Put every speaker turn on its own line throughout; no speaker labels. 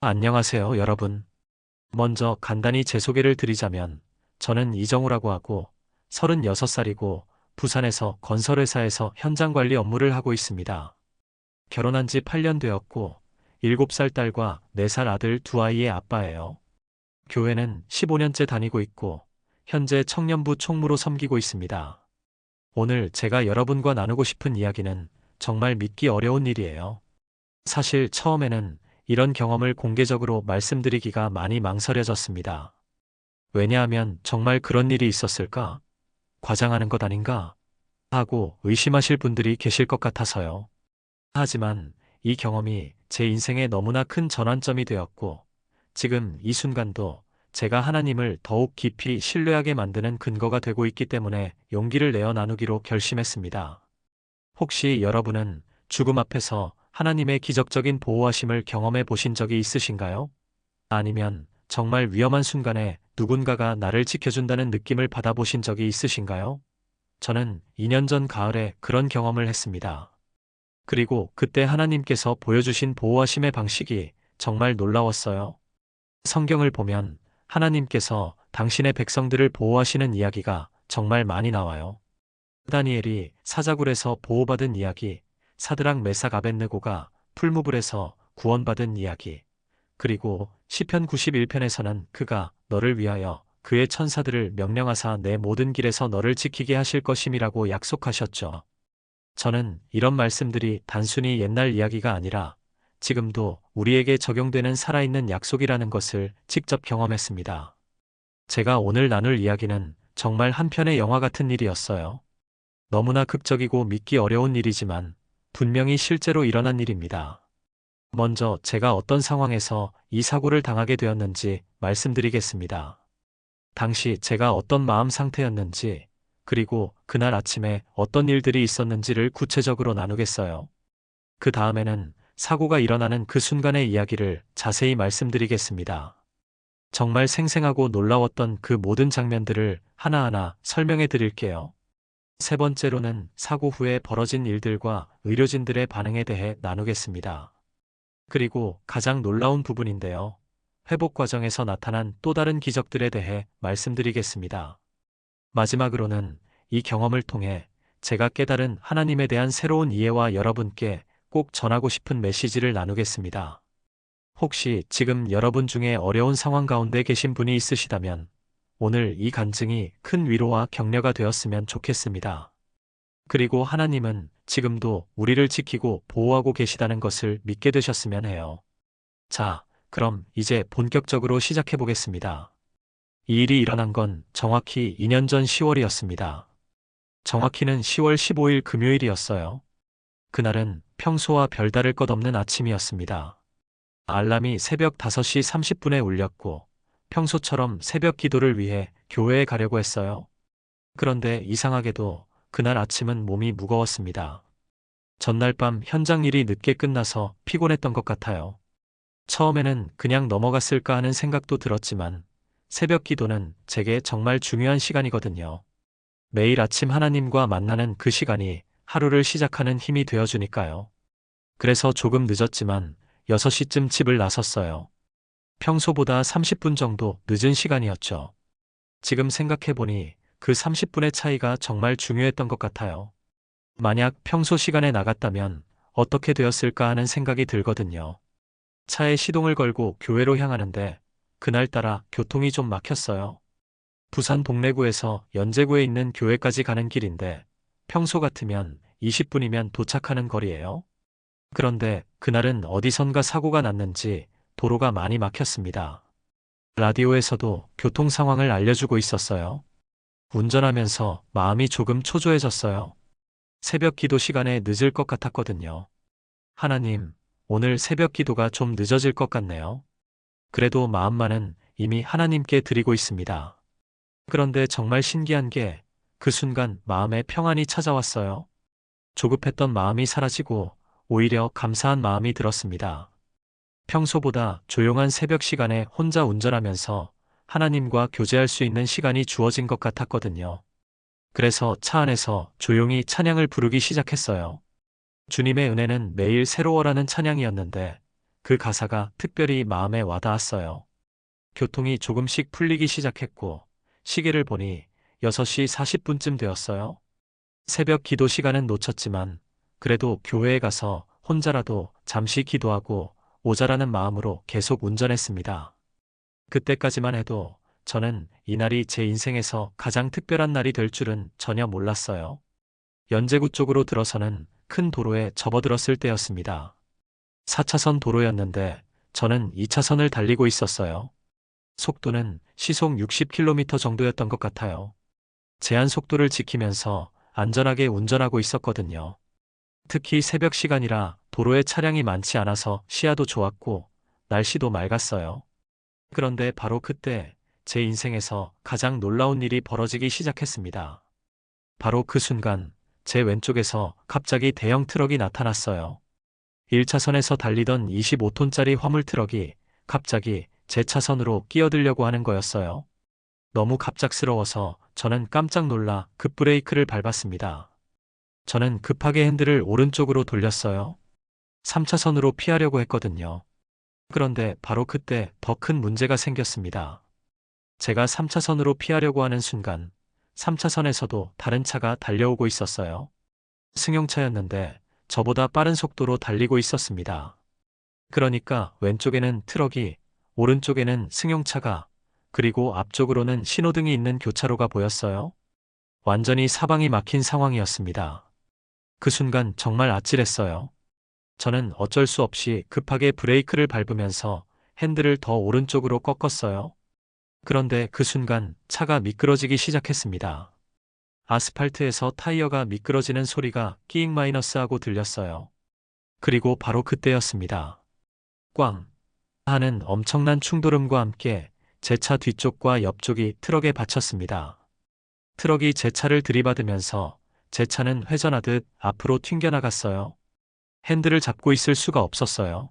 안녕하세요, 여러분. 먼저 간단히 제 소개를 드리자면, 저는 이정우라고 하고, 36살이고, 부산에서 건설회사에서 현장 관리 업무를 하고 있습니다. 결혼한 지 8년 되었고, 7살 딸과 4살 아들 두 아이의 아빠예요. 교회는 15년째 다니고 있고, 현재 청년부 총무로 섬기고 있습니다. 오늘 제가 여러분과 나누고 싶은 이야기는 정말 믿기 어려운 일이에요. 사실 처음에는 이런 경험을 공개적으로 말씀드리기가 많이 망설여졌습니다. 왜냐하면 정말 그런 일이 있었을까? 과장하는 것 아닌가? 하고 의심하실 분들이 계실 것 같아서요. 하지만 이 경험이 제 인생에 너무나 큰 전환점이 되었고, 지금 이 순간도 제가 하나님을 더욱 깊이 신뢰하게 만드는 근거가 되고 있기 때문에 용기를 내어 나누기로 결심했습니다. 혹시 여러분은 죽음 앞에서 하나님의 기적적인 보호하심을 경험해 보신 적이 있으신가요? 아니면 정말 위험한 순간에 누군가가 나를 지켜준다는 느낌을 받아보신 적이 있으신가요? 저는 2년 전 가을에 그런 경험을 했습니다. 그리고 그때 하나님께서 보여주신 보호하심의 방식이 정말 놀라웠어요. 성경을 보면 하나님께서 당신의 백성들을 보호하시는 이야기가 정말 많이 나와요. 다니엘이 사자굴에서 보호받은 이야기, 사드랑 메삭 아벤느고가 풀무불에서 구원받은 이야기, 그리고 시편 91편에서는 그가 너를 위하여 그의 천사들을 명령하사 내 모든 길에서 너를 지키게 하실 것임이라고 약속하셨죠. 저는 이런 말씀들이 단순히 옛날 이야기가 아니라 지금도 우리에게 적용되는 살아있는 약속이라는 것을 직접 경험했습니다. 제가 오늘 나눌 이야기는 정말 한 편의 영화 같은 일이었어요. 너무나 극적이고 믿기 어려운 일이지만 분명히 실제로 일어난 일입니다. 먼저 제가 어떤 상황에서 이 사고를 당하게 되었는지 말씀드리겠습니다. 당시 제가 어떤 마음 상태였는지, 그리고 그날 아침에 어떤 일들이 있었는지를 구체적으로 나누겠어요. 그 다음에는 사고가 일어나는 그 순간의 이야기를 자세히 말씀드리겠습니다. 정말 생생하고 놀라웠던 그 모든 장면들을 하나하나 설명해 드릴게요. 세 번째로는 사고 후에 벌어진 일들과 의료진들의 반응에 대해 나누겠습니다. 그리고 가장 놀라운 부분인데요. 회복 과정에서 나타난 또 다른 기적들에 대해 말씀드리겠습니다. 마지막으로는 이 경험을 통해 제가 깨달은 하나님에 대한 새로운 이해와 여러분께 꼭 전하고 싶은 메시지를 나누겠습니다. 혹시 지금 여러분 중에 어려운 상황 가운데 계신 분이 있으시다면 오늘 이 간증이 큰 위로와 격려가 되었으면 좋겠습니다. 그리고 하나님은 지금도 우리를 지키고 보호하고 계시다는 것을 믿게 되셨으면 해요. 자, 그럼 이제 본격적으로 시작해 보겠습니다. 이 일이 일어난 건 정확히 2년 전 10월이었습니다. 정확히는 10월 15일 금요일이었어요. 그날은 평소와 별다를 것 없는 아침이었습니다. 알람이 새벽 5시 30분에 울렸고 평소처럼 새벽 기도를 위해 교회에 가려고 했어요. 그런데 이상하게도 그날 아침은 몸이 무거웠습니다. 전날 밤 현장 일이 늦게 끝나서 피곤했던 것 같아요. 처음에는 그냥 넘어갔을까 하는 생각도 들었지만 새벽 기도는 제게 정말 중요한 시간이거든요. 매일 아침 하나님과 만나는 그 시간이 하루를 시작하는 힘이 되어주니까요. 그래서 조금 늦었지만 6시쯤 집을 나섰어요. 평소보다 30분 정도 늦은 시간이었죠. 지금 생각해보니 그 30분의 차이가 정말 중요했던 것 같아요. 만약 평소 시간에 나갔다면 어떻게 되었을까 하는 생각이 들거든요. 차에 시동을 걸고 교회로 향하는데 그날따라 교통이 좀 막혔어요. 부산 동래구에서 연제구에 있는 교회까지 가는 길인데 평소 같으면 20분이면 도착하는 거리예요. 그런데 그날은 어디선가 사고가 났는지 도로가 많이 막혔습니다. 라디오에서도 교통 상황을 알려주고 있었어요. 운전하면서 마음이 조금 초조해졌어요. 새벽 기도 시간에 늦을 것 같았거든요. 하나님, 오늘 새벽 기도가 좀 늦어질 것 같네요. 그래도 마음만은 이미 하나님께 드리고 있습니다. 그런데 정말 신기한 게 그 순간 마음에 평안이 찾아왔어요. 조급했던 마음이 사라지고 오히려 감사한 마음이 들었습니다. 평소보다 조용한 새벽 시간에 혼자 운전하면서 하나님과 교제할 수 있는 시간이 주어진 것 같았거든요. 그래서 차 안에서 조용히 찬양을 부르기 시작했어요. 주님의 은혜는 매일 새로워라는 찬양이었는데 그 가사가 특별히 마음에 와닿았어요. 교통이 조금씩 풀리기 시작했고, 시계를 보니 6시 40분쯤 되었어요. 새벽 기도 시간은 놓쳤지만, 그래도 교회에 가서 혼자라도 잠시 기도하고 오자라는 마음으로 계속 운전했습니다. 그때까지만 해도 저는 이날이 제 인생에서 가장 특별한 날이 될 줄은 전혀 몰랐어요. 연제구 쪽으로 들어서는 큰 도로에 접어들었을 때였습니다. 4차선 도로였는데 저는 2차선을 달리고 있었어요. 속도는 시속 60km 정도였던 것 같아요. 제한 속도를 지키면서 안전하게 운전하고 있었거든요. 특히 새벽 시간이라 도로에 차량이 많지 않아서 시야도 좋았고 날씨도 맑았어요. 그런데 바로 그때 제 인생에서 가장 놀라운 일이 벌어지기 시작했습니다. 바로 그 순간 제 왼쪽에서 갑자기 대형 트럭이 나타났어요. 1차선에서 달리던 25톤짜리 화물 트럭이 갑자기 제 차선으로 끼어들려고 하는 거였어요. 너무 갑작스러워서 저는 깜짝 놀라 급브레이크를 밟았습니다. 저는 급하게 핸들을 오른쪽으로 돌렸어요. 3차선으로 피하려고 했거든요. 그런데 바로 그때 더 큰 문제가 생겼습니다. 제가 3차선으로 피하려고 하는 순간 3차선에서도 다른 차가 달려오고 있었어요. 승용차였는데 저보다 빠른 속도로 달리고 있었습니다. 그러니까 왼쪽에는 트럭이, 오른쪽에는 승용차가, 그리고 앞쪽으로는 신호등이 있는 교차로가 보였어요. 완전히 사방이 막힌 상황이었습니다. 그 순간 정말 아찔했어요. 저는 어쩔 수 없이 급하게 브레이크를 밟으면서 핸들을 더 오른쪽으로 꺾었어요. 그런데 그 순간 차가 미끄러지기 시작했습니다. 아스팔트에서 타이어가 미끄러지는 소리가 끼익 마이너스 하고 들렸어요. 그리고 바로 그때였습니다. 꽝! 하는 엄청난 충돌음과 함께 제 차 뒤쪽과 옆쪽이 트럭에 받쳤습니다. 트럭이 제 차를 들이받으면서 제 차는 회전하듯 앞으로 튕겨나갔어요. 핸들을 잡고 있을 수가 없었어요.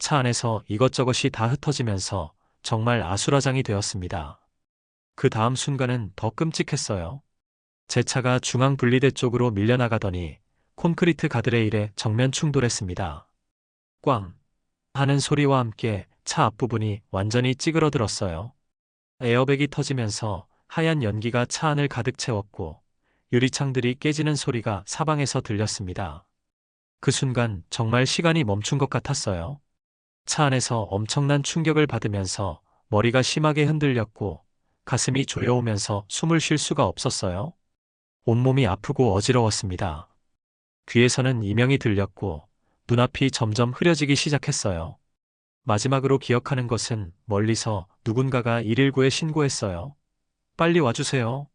차 안에서 이것저것이 다 흩어지면서 정말 아수라장이 되었습니다. 그 다음 순간은 더 끔찍했어요. 제 차가 중앙 분리대 쪽으로 밀려나가더니 콘크리트 가드레일에 정면 충돌했습니다. 꽝! 하는 소리와 함께 차 앞부분이 완전히 찌그러들었어요. 에어백이 터지면서 하얀 연기가 차 안을 가득 채웠고 유리창들이 깨지는 소리가 사방에서 들렸습니다. 그 순간 정말 시간이 멈춘 것 같았어요. 차 안에서 엄청난 충격을 받으면서 머리가 심하게 흔들렸고 가슴이 조여오면서 숨을 쉴 수가 없었어요. 온몸이 아프고 어지러웠습니다. 귀에서는 이명이 들렸고 눈앞이 점점 흐려지기 시작했어요. 마지막으로 기억하는 것은 멀리서 누군가가 119에 신고했어요. 빨리 와주세요.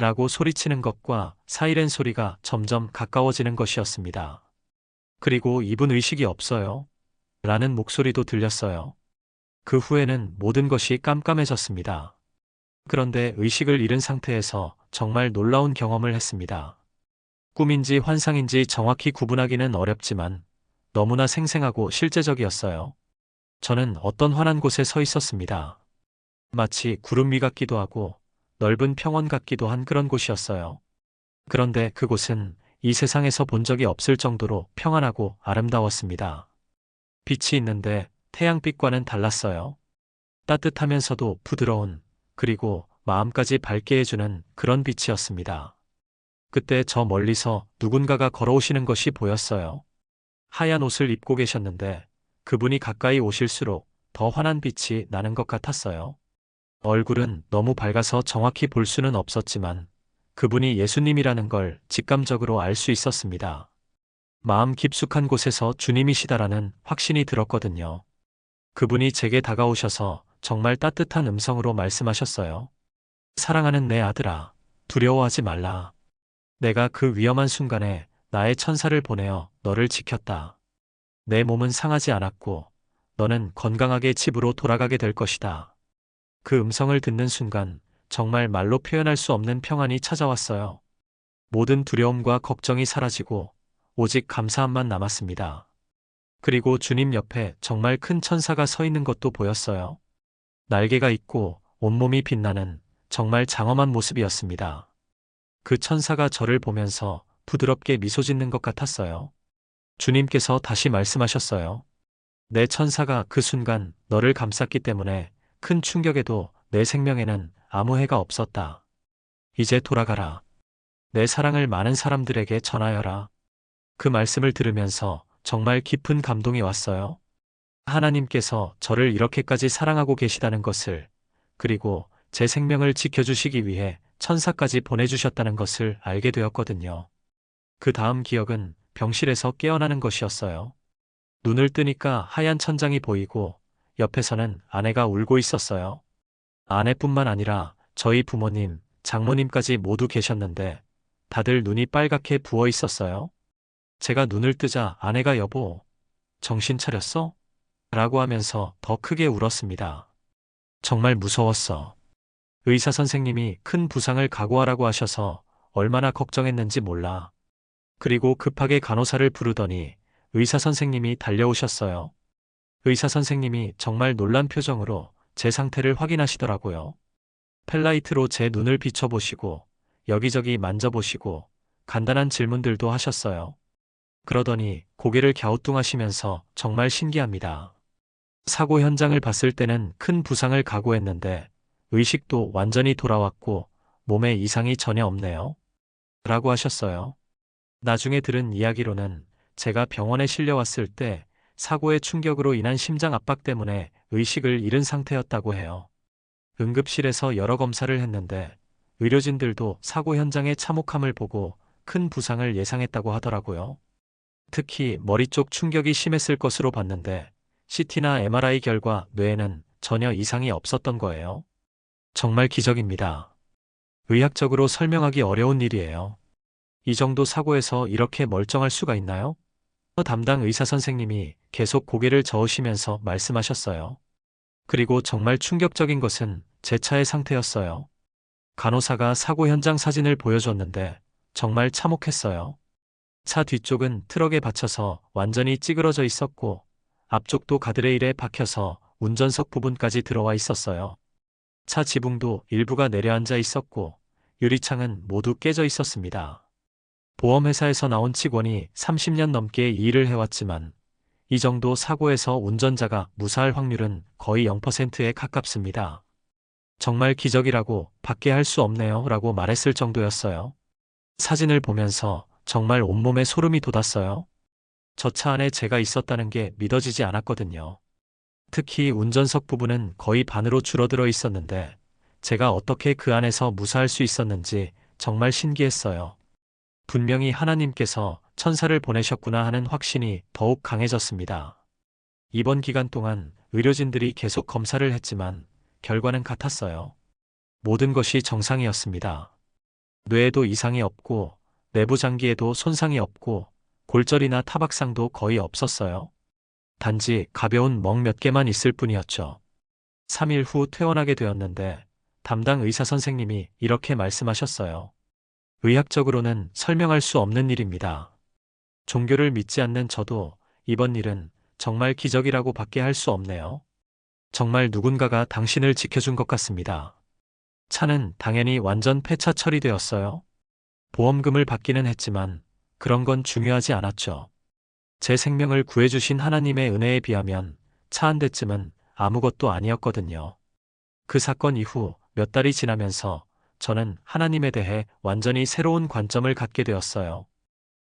라고 소리치는 것과 사이렌 소리가 점점 가까워지는 것이었습니다. 그리고 이분 의식이 없어요. 라는 목소리도 들렸어요. 그 후에는 모든 것이 깜깜해졌습니다. 그런데 의식을 잃은 상태에서 정말 놀라운 경험을 했습니다. 꿈인지 환상인지 정확히 구분하기는 어렵지만 너무나 생생하고 실제적이었어요. 저는 어떤 환한 곳에 서 있었습니다. 마치 구름 위 같기도 하고 넓은 평원 같기도 한 그런 곳이었어요. 그런데 그곳은 이 세상에서 본 적이 없을 정도로 평안하고 아름다웠습니다. 빛이 있는데 태양빛과는 달랐어요. 따뜻하면서도 부드러운 그리고 마음까지 밝게 해주는 그런 빛이었습니다. 그때 저 멀리서 누군가가 걸어오시는 것이 보였어요. 하얀 옷을 입고 계셨는데 그분이 가까이 오실수록 더 환한 빛이 나는 것 같았어요. 얼굴은 너무 밝아서 정확히 볼 수는 없었지만 그분이 예수님이라는 걸 직감적으로 알 수 있었습니다. 마음 깊숙한 곳에서 주님이시다라는 확신이 들었거든요. 그분이 제게 다가오셔서 정말 따뜻한 음성으로 말씀하셨어요. 사랑하는 내 아들아, 두려워하지 말라. 내가 그 위험한 순간에 나의 천사를 보내어 너를 지켰다. 내 몸은 상하지 않았고, 너는 건강하게 집으로 돌아가게 될 것이다. 그 음성을 듣는 순간 정말 말로 표현할 수 없는 평안이 찾아왔어요. 모든 두려움과 걱정이 사라지고 오직 감사함만 남았습니다. 그리고 주님 옆에 정말 큰 천사가 서 있는 것도 보였어요. 날개가 있고 온몸이 빛나는 정말 장엄한 모습이었습니다. 그 천사가 저를 보면서 부드럽게 미소 짓는 것 같았어요. 주님께서 다시 말씀하셨어요. 내 천사가 그 순간 너를 감쌌기 때문에 큰 충격에도 내 생명에는 아무 해가 없었다. 이제 돌아가라. 내 사랑을 많은 사람들에게 전하여라. 그 말씀을 들으면서 정말 깊은 감동이 왔어요. 하나님께서 저를 이렇게까지 사랑하고 계시다는 것을, 그리고 제 생명을 지켜주시기 위해 천사까지 보내주셨다는 것을 알게 되었거든요. 그 다음 기억은 병실에서 깨어나는 것이었어요. 눈을 뜨니까 하얀 천장이 보이고 옆에서는 아내가 울고 있었어요. 아내뿐만 아니라 저희 부모님, 장모님까지 모두 계셨는데 다들 눈이 빨갛게 부어 있었어요. 제가 눈을 뜨자 아내가 여보, 정신 차렸어? 라고 하면서 더 크게 울었습니다. 정말 무서웠어. 의사 선생님이 큰 부상을 각오하라고 하셔서 얼마나 걱정했는지 몰라. 그리고 급하게 간호사를 부르더니 의사 선생님이 달려오셨어요. 의사 선생님이 정말 놀란 표정으로 제 상태를 확인하시더라고요. 펠라이트로 제 눈을 비춰보시고 여기저기 만져보시고 간단한 질문들도 하셨어요. 그러더니 고개를 갸우뚱하시면서 정말 신기합니다. 사고 현장을 봤을 때는 큰 부상을 각오했는데 의식도 완전히 돌아왔고 몸에 이상이 전혀 없네요. 라고 하셨어요. 나중에 들은 이야기로는 제가 병원에 실려왔을 때 사고의 충격으로 인한 심장 압박 때문에 의식을 잃은 상태였다고 해요. 응급실에서 여러 검사를 했는데 의료진들도 사고 현장의 참혹함을 보고 큰 부상을 예상했다고 하더라고요. 특히 머리 쪽 충격이 심했을 것으로 봤는데 CT나 MRI 결과 뇌에는 전혀 이상이 없었던 거예요. 정말 기적입니다. 의학적으로 설명하기 어려운 일이에요. 이 정도 사고에서 이렇게 멀쩡할 수가 있나요? 담당 의사 선생님이 계속 고개를 저으시면서 말씀하셨어요. 그리고 정말 충격적인 것은 제 차의 상태였어요. 간호사가 사고 현장 사진을 보여줬는데 정말 참혹했어요. 차 뒤쪽은 트럭에 받쳐서 완전히 찌그러져 있었고 앞쪽도 가드레일에 박혀서 운전석 부분까지 들어와 있었어요. 차 지붕도 일부가 내려앉아 있었고 유리창은 모두 깨져 있었습니다. 보험회사에서 나온 직원이 30년 넘게 이 일을 해왔지만 이 정도 사고에서 운전자가 무사할 확률은 거의 0%에 가깝습니다. 정말 기적이라고 밖에 할 수 없네요 라고 말했을 정도였어요. 사진을 보면서 정말 온몸에 소름이 돋았어요. 저 차 안에 제가 있었다는 게 믿어지지 않았거든요. 특히 운전석 부분은 거의 반으로 줄어들어 있었는데 제가 어떻게 그 안에서 무사할 수 있었는지 정말 신기했어요. 분명히 하나님께서 천사를 보내셨구나 하는 확신이 더욱 강해졌습니다. 이번 기간 동안 의료진들이 계속 검사를 했지만 결과는 같았어요. 모든 것이 정상이었습니다. 뇌에도 이상이 없고 내부 장기에도 손상이 없고 골절이나 타박상도 거의 없었어요. 단지 가벼운 멍 몇 개만 있을 뿐이었죠. 3일 후 퇴원하게 되었는데 담당 의사 선생님이 이렇게 말씀하셨어요. 의학적으로는 설명할 수 없는 일입니다. 종교를 믿지 않는 저도 이번 일은 정말 기적이라고 밖에 할 수 없네요. 정말 누군가가 당신을 지켜준 것 같습니다. 차는 당연히 완전 폐차 처리되었어요. 보험금을 받기는 했지만 그런 건 중요하지 않았죠. 제 생명을 구해주신 하나님의 은혜에 비하면 차 한 대쯤은 아무것도 아니었거든요. 그 사건 이후 몇 달이 지나면서 저는 하나님에 대해 완전히 새로운 관점을 갖게 되었어요.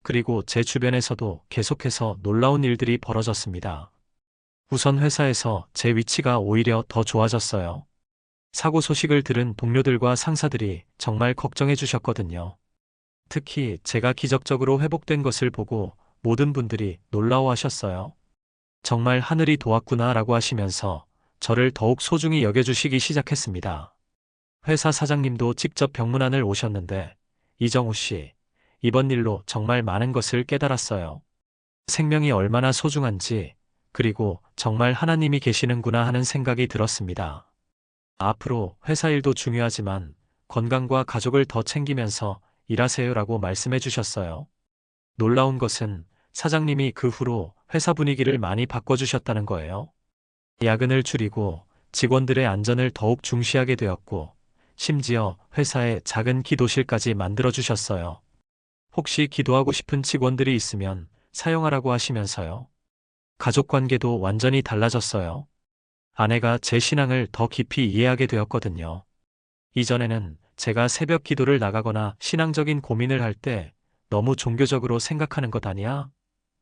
그리고 제 주변에서도 계속해서 놀라운 일들이 벌어졌습니다. 우선 회사에서 제 위치가 오히려 더 좋아졌어요. 사고 소식을 들은 동료들과 상사들이 정말 걱정해 주셨거든요. 특히 제가 기적적으로 회복된 것을 보고 모든 분들이 놀라워 하셨어요. 정말 하늘이 도왔구나 라고 하시면서 저를 더욱 소중히 여겨주시기 시작했습니다. 회사 사장님도 직접 병문안을 오셨는데 이정우 씨, 이번 일로 정말 많은 것을 깨달았어요. 생명이 얼마나 소중한지, 그리고 정말 하나님이 계시는구나 하는 생각이 들었습니다. 앞으로 회사 일도 중요하지만 건강과 가족을 더 챙기면서 일하세요라고 말씀해 주셨어요. 놀라운 것은 사장님이 그 후로 회사 분위기를 많이 바꿔주셨다는 거예요. 야근을 줄이고 직원들의 안전을 더욱 중시하게 되었고, 심지어 회사에 작은 기도실까지 만들어 주셨어요. 혹시 기도하고 싶은 직원들이 있으면 사용하라고 하시면서요. 가족 관계도 완전히 달라졌어요. 아내가 제 신앙을 더 깊이 이해하게 되었거든요. 이전에는 제가 새벽 기도를 나가거나 신앙적인 고민을 할 때 너무 종교적으로 생각하는 것 아니야?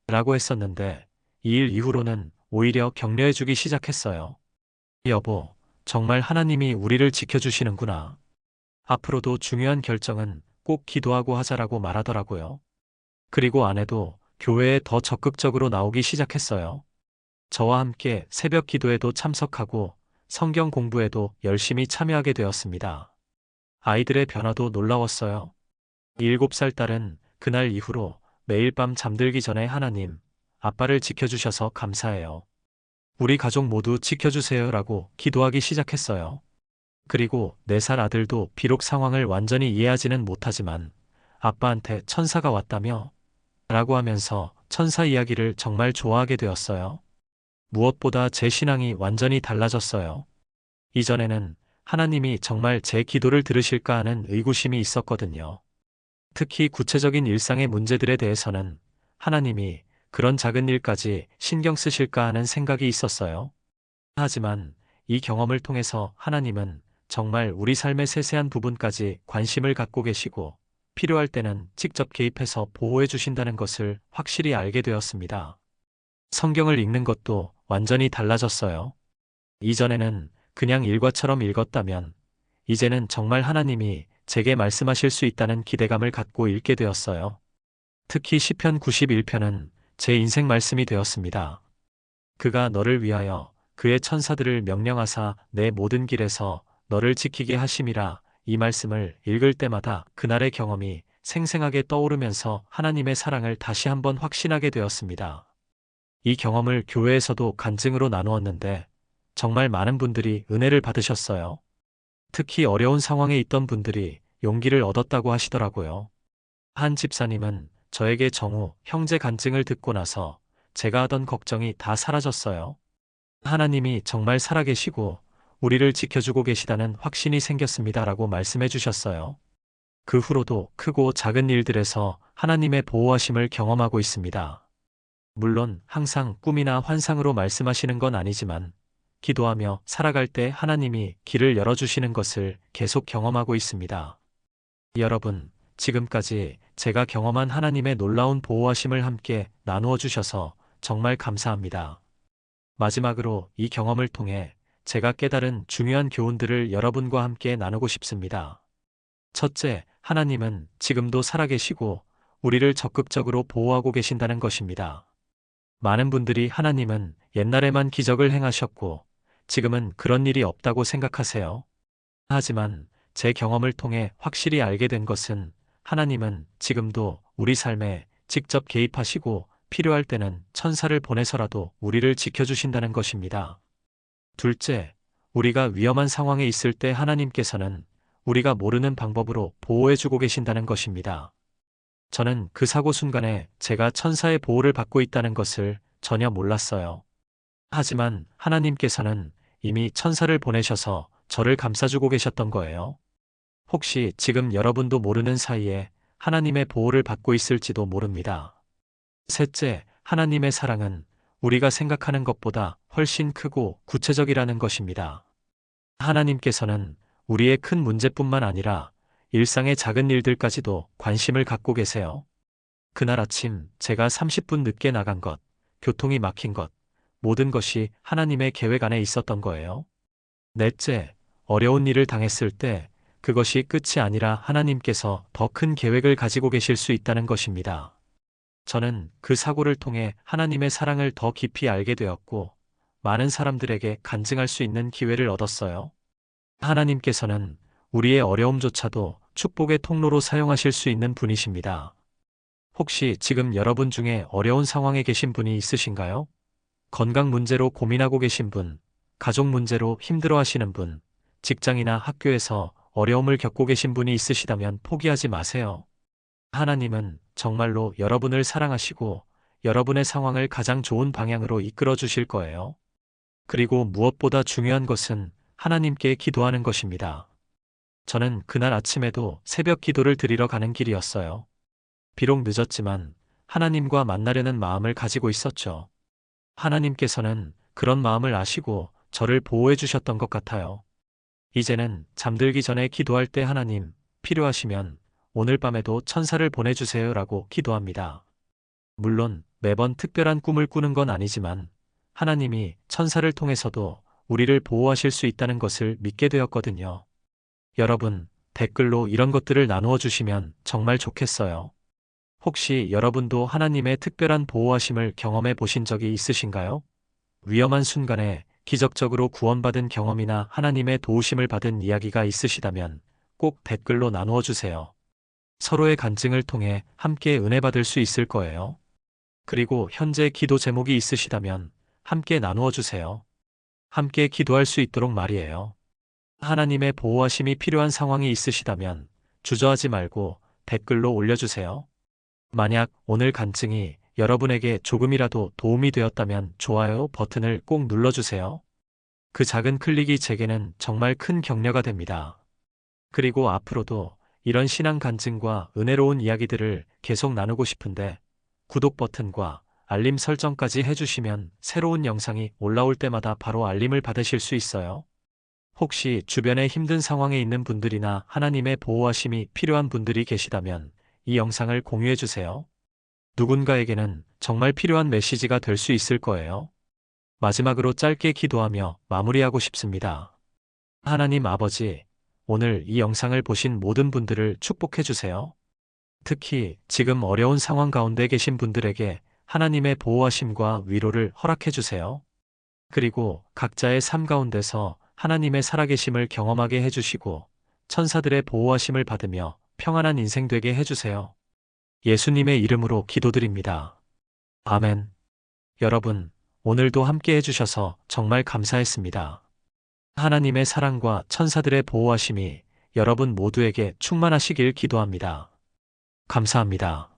라고 했었는데 이 일 이후로는 오히려 격려해주기 시작했어요. 여보, 정말 하나님이 우리를 지켜주시는구나. 앞으로도 중요한 결정은 꼭 기도하고 하자라고 말하더라고요. 그리고 아내도 교회에 더 적극적으로 나오기 시작했어요. 저와 함께 새벽 기도에도 참석하고 성경 공부에도 열심히 참여하게 되었습니다. 아이들의 변화도 놀라웠어요. 7살 딸은 그날 이후로 매일 밤 잠들기 전에 하나님, 아빠를 지켜주셔서 감사해요. 우리 가족 모두 지켜주세요라고 기도하기 시작했어요. 그리고 4살 아들도 비록 상황을 완전히 이해하지는 못하지만 아빠한테 천사가 왔다며 라고 하면서 천사 이야기를 정말 좋아하게 되었어요. 무엇보다 제 신앙이 완전히 달라졌어요. 이전에는 하나님이 정말 제 기도를 들으실까 하는 의구심이 있었거든요. 특히 구체적인 일상의 문제들에 대해서는 하나님이 그런 작은 일까지 신경 쓰실까 하는 생각이 있었어요. 하지만 이 경험을 통해서 하나님은 정말 우리 삶의 세세한 부분까지 관심을 갖고 계시고 필요할 때는 직접 개입해서 보호해 주신다는 것을 확실히 알게 되었습니다. 성경을 읽는 것도 완전히 달라졌어요. 이전에는 그냥 일과처럼 읽었다면 이제는 정말 하나님이 제게 말씀하실 수 있다는 기대감을 갖고 읽게 되었어요. 특히 시편 91편은 제 인생 말씀이 되었습니다. 그가 너를 위하여 그의 천사들을 명령하사 내 모든 길에서 너를 지키게 하심이라 이 말씀을 읽을 때마다 그날의 경험이 생생하게 떠오르면서 하나님의 사랑을 다시 한번 확신하게 되었습니다. 이 경험을 교회에서도 간증으로 나누었는데 정말 많은 분들이 은혜를 받으셨어요. 특히 어려운 상황에 있던 분들이 용기를 얻었다고 하시더라고요. 한 집사님은 저에게 정우 형제 간증을 듣고 나서 제가 하던 걱정이 다 사라졌어요. 하나님이 정말 살아계시고 우리를 지켜주고 계시다는 확신이 생겼습니다 라고 말씀해 주셨어요. 그 후로도 크고 작은 일들에서 하나님의 보호하심을 경험하고 있습니다. 물론 항상 꿈이나 환상으로 말씀하시는 건 아니지만 기도하며 살아갈 때 하나님이 길을 열어주시는 것을 계속 경험하고 있습니다. 여러분, 지금까지 제가 경험한 하나님의 놀라운 보호하심을 함께 나누어 주셔서 정말 감사합니다. 마지막으로 이 경험을 통해 제가 깨달은 중요한 교훈들을 여러분과 함께 나누고 싶습니다. 첫째, 하나님은 지금도 살아계시고 우리를 적극적으로 보호하고 계신다는 것입니다. 많은 분들이 하나님은 옛날에만 기적을 행하셨고 지금은 그런 일이 없다고 생각하세요. 하지만 제 경험을 통해 확실히 알게 된 것은 하나님은 지금도 우리 삶에 직접 개입하시고 필요할 때는 천사를 보내서라도 우리를 지켜주신다는 것입니다. 둘째, 우리가 위험한 상황에 있을 때 하나님께서는 우리가 모르는 방법으로 보호해주고 계신다는 것입니다. 저는 그 사고 순간에 제가 천사의 보호를 받고 있다는 것을 전혀 몰랐어요. 하지만 하나님께서는 이미 천사를 보내셔서 저를 감싸주고 계셨던 거예요. 혹시 지금 여러분도 모르는 사이에 하나님의 보호를 받고 있을지도 모릅니다. 셋째, 하나님의 사랑은 우리가 생각하는 것보다 훨씬 크고 구체적이라는 것입니다. 하나님께서는 우리의 큰 문제뿐만 아니라 일상의 작은 일들까지도 관심을 갖고 계세요. 그날 아침 제가 30분 늦게 나간 것, 교통이 막힌 것, 모든 것이 하나님의 계획 안에 있었던 거예요. 넷째, 어려운 일을 당했을 때 그것이 끝이 아니라 하나님께서 더 큰 계획을 가지고 계실 수 있다는 것입니다. 저는 그 사고를 통해 하나님의 사랑을 더 깊이 알게 되었고, 많은 사람들에게 간증할 수 있는 기회를 얻었어요. 하나님께서는 우리의 어려움조차도 축복의 통로로 사용하실 수 있는 분이십니다. 혹시 지금 여러분 중에 어려운 상황에 계신 분이 있으신가요? 건강 문제로 고민하고 계신 분, 가족 문제로 힘들어 하시는 분, 직장이나 학교에서 어려움을 겪고 계신 분이 있으시다면 포기하지 마세요. 하나님은 정말로 여러분을 사랑하시고 여러분의 상황을 가장 좋은 방향으로 이끌어 주실 거예요. 그리고 무엇보다 중요한 것은 하나님께 기도하는 것입니다. 저는 그날 아침에도 새벽 기도를 드리러 가는 길이었어요. 비록 늦었지만 하나님과 만나려는 마음을 가지고 있었죠. 하나님께서는 그런 마음을 아시고 저를 보호해 주셨던 것 같아요. 이제는 잠들기 전에 기도할 때 하나님, 필요하시면 오늘 밤에도 천사를 보내주세요 라고 기도합니다. 물론 매번 특별한 꿈을 꾸는 건 아니지만 하나님이 천사를 통해서도 우리를 보호하실 수 있다는 것을 믿게 되었거든요. 여러분, 댓글로 이런 것들을 나누어 주시면 정말 좋겠어요. 혹시 여러분도 하나님의 특별한 보호하심을 경험해 보신 적이 있으신가요? 위험한 순간에 기적적으로 구원받은 경험이나 하나님의 도우심을 받은 이야기가 있으시다면 꼭 댓글로 나누어 주세요. 서로의 간증을 통해 함께 은혜 받을 수 있을 거예요. 그리고 현재 기도 제목이 있으시다면 함께 나누어 주세요. 함께 기도할 수 있도록 말이에요. 하나님의 보호하심이 필요한 상황이 있으시다면 주저하지 말고 댓글로 올려주세요. 만약 오늘 간증이 여러분에게 조금이라도 도움이 되었다면 좋아요 버튼을 꼭 눌러주세요. 그 작은 클릭이 제게는 정말 큰 격려가 됩니다. 그리고 앞으로도 이런 신앙 간증과 은혜로운 이야기들을 계속 나누고 싶은데 구독 버튼과 알림 설정까지 해주시면 새로운 영상이 올라올 때마다 바로 알림을 받으실 수 있어요. 혹시 주변에 힘든 상황에 있는 분들이나 하나님의 보호하심이 필요한 분들이 계시다면 이 영상을 공유해 주세요. 누군가에게는 정말 필요한 메시지가 될 수 있을 거예요. 마지막으로 짧게 기도하며 마무리하고 싶습니다. 하나님 아버지, 오늘 이 영상을 보신 모든 분들을 축복해 주세요. 특히 지금 어려운 상황 가운데 계신 분들에게 하나님의 보호하심과 위로를 허락해 주세요. 그리고 각자의 삶 가운데서 하나님의 살아계심을 경험하게 해주시고 천사들의 보호하심을 받으며 평안한 인생 되게 해주세요. 예수님의 이름으로 기도드립니다. 아멘. 여러분, 오늘도 함께 해주셔서 정말 감사했습니다. 하나님의 사랑과 천사들의 보호하심이 여러분 모두에게 충만하시길 기도합니다. 감사합니다.